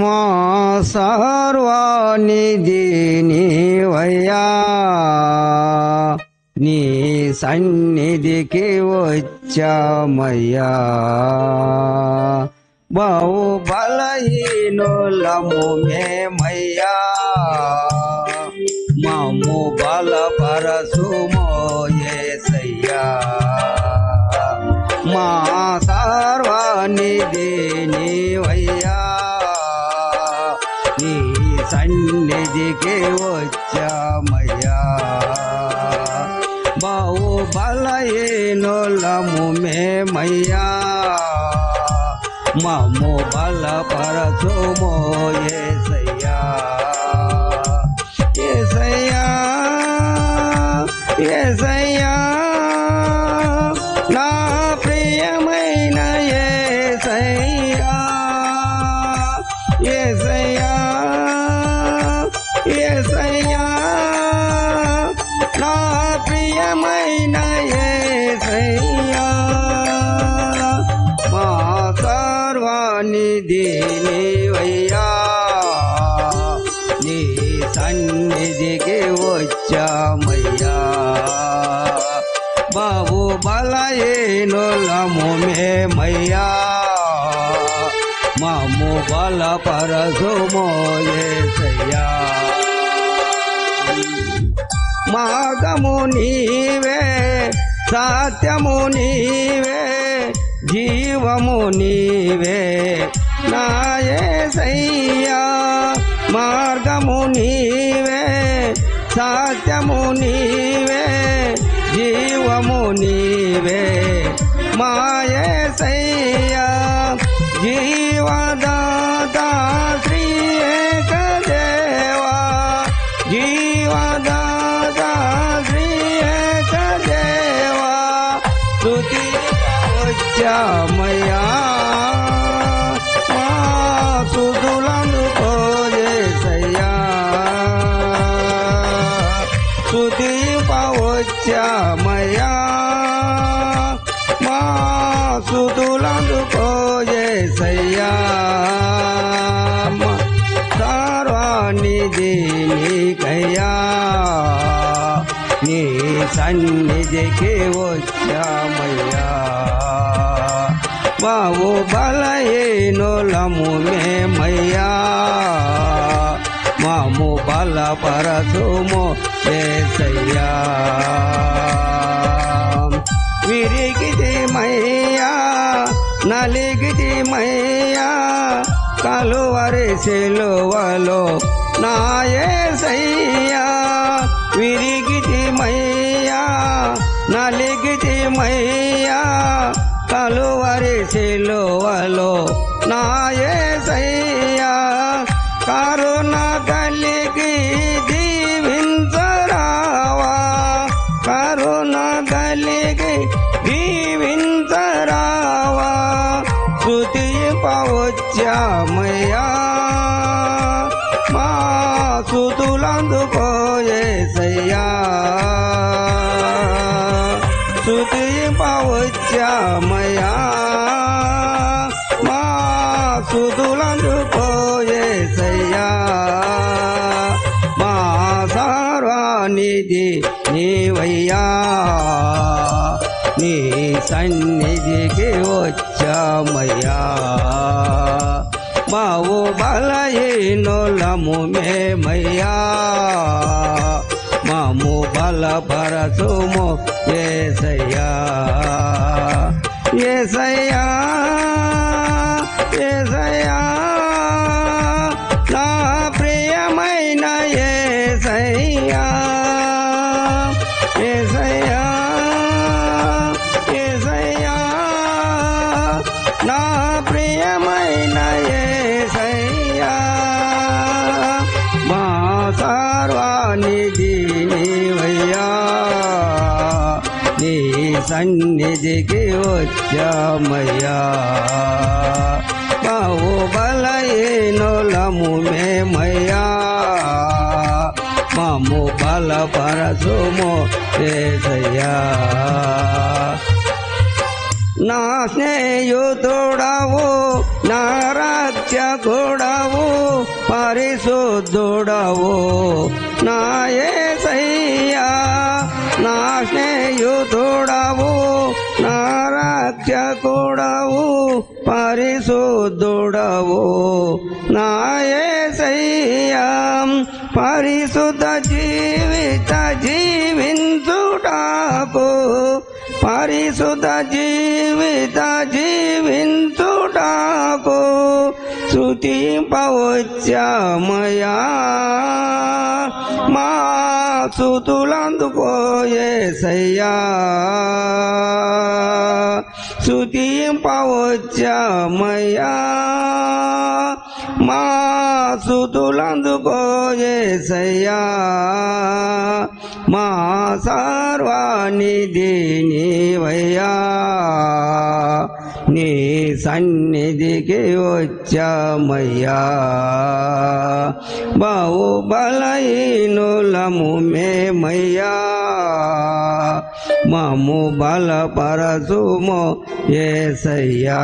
మా సర్వానిధి నీవయ్యా. నీ సన్నిధికి వచ్చామయ్యా. బహు బలహీనులము మేమయ్యా. మమ్ము బలపరసుమో మా వచ్చామయ్యా. బహు బలహీనులము మేమయ్యా. మమ్ము బలపరచుమో యేసయ్యా యేసయ్యా యేసయ్యా నా ప్రియమైన యేసయ్యా సర్వానిధి నీవయ్యా నీ సన్నిధికి వచ్చామయ్యా. బాబు బలహీనులము మేమయ్యా. మాము బలపరసుమో యేసయ్యా మార్గము నీవే సత్యము నీవే జీవము నీవే. నాయసయ్యా మార్గము నీవే సత్యము నీవే జీవము నీవే మాయసయ్యా జీవదాతా శ్రీ ఏకదేవా జీవదాతా శ్రీ ఏకదేవా స్తుతి వచ్చామయ్యా तुदी पावच्या मया मासु तुला दुखोये सय्या सर्वानी दिनी गया नी सन्निधि केवच्या मया बाबो बलये नो लमु मे मया मामो बाला परसो मो ఏసయ్యా విరిగిది మయ్యా నలిగిది మయ్యా కలువరి సిలువలో నాయసయ్యా విరిగిది మయ్యా నలిగిది మయ్యా కలువరి సిలువలో నాయసయ్యా నీ సన్నిధికి వచ్చామయ్యా. మావు బలహీనులము మేమయ్యా. మాము బలపరచుము ఏసయ్యా. ఏసయ్యా ఏసయ్యా. సన్నిధికి వచ్చామయ్యా. బావు బలహీనులము మేమయ్యా మాము బలపరచుము ఏసయ్యా. నా స్నేహితుడవు నా రక్షకుడవు పరిశుద్ధుడవు. నా యేసయ్యా నా స్నేహితుడవు. రక్షకుడవు పరిశుద్ధుడవు. నా పరిశుద్ధ జీవిత జీవించుటకు పరిశుద్ధ జీవిత జీవించుటకు శృతి శృతింపవచ్చామయా మా సుతులందుకోయేసయ్యా సయ్యా మా సుతులందుకోయేసయ్యా మా సర్వాణి దీనివయ్యా నీ సన్నిధికి వచ్చామయ్యా. బావు మేమయ్యా. మము బలపరచుమో ఏసయ్యా